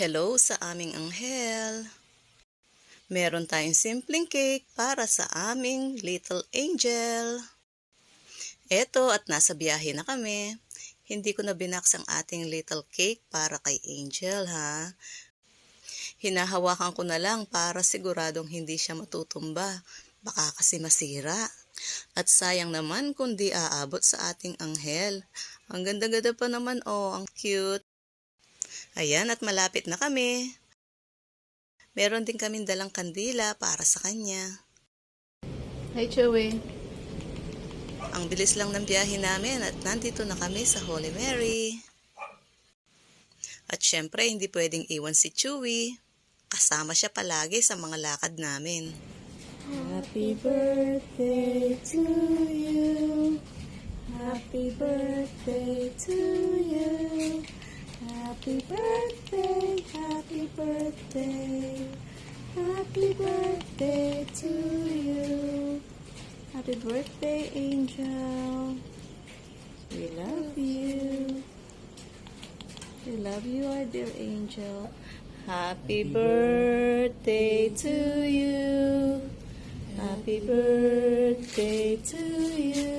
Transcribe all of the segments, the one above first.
Hello sa aming anghel. Meron tayong simpleng cake para sa aming little angel. Eto at nasa biyahe na kami. Hindi ko na binaks ang ating little cake para kay Angel ha. Hinahawakan ko na lang para siguradong hindi siya matutumba. Baka kasi masira. At sayang naman kung di aabot sa ating anghel. Ang ganda-ganda pa naman oh, ang cute. Ayan at malapit na kami. Meron din kaming dalang kandila para sa kanya. Hi, Chewy. Ang bilis lang ng biyahe namin at nandito na kami sa Holy Mary. At syempre, hindi pwedeng iwan si Chewy. Kasama siya palagi sa mga lakad namin. Happy birthday to you. Happy birthday to you. Happy birthday, happy birthday. Happy birthday to you. Happy birthday, Angel. We love you. We love you, our dear Angel. Happy birthday to you. Happy birthday to you.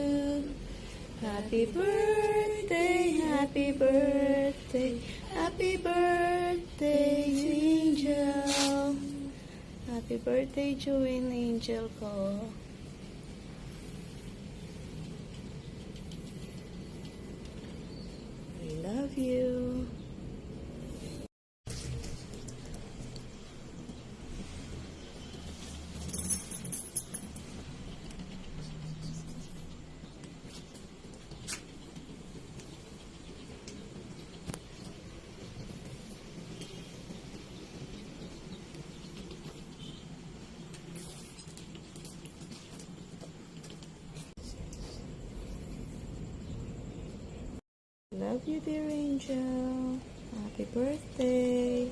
Happy birthday, happy birthday, happy birthday, Angel. Happy birthday, Joanne Angel ko. I love you. Love you, dear Angel. Happy birthday.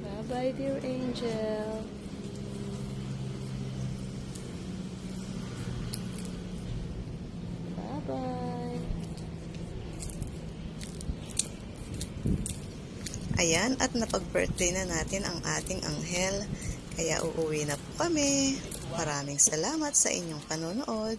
Bye-bye, dear Angel. Ayan, at napag-birthday na natin ang ating anghel. Kaya uuwi na po kami. Maraming salamat sa inyong panonood.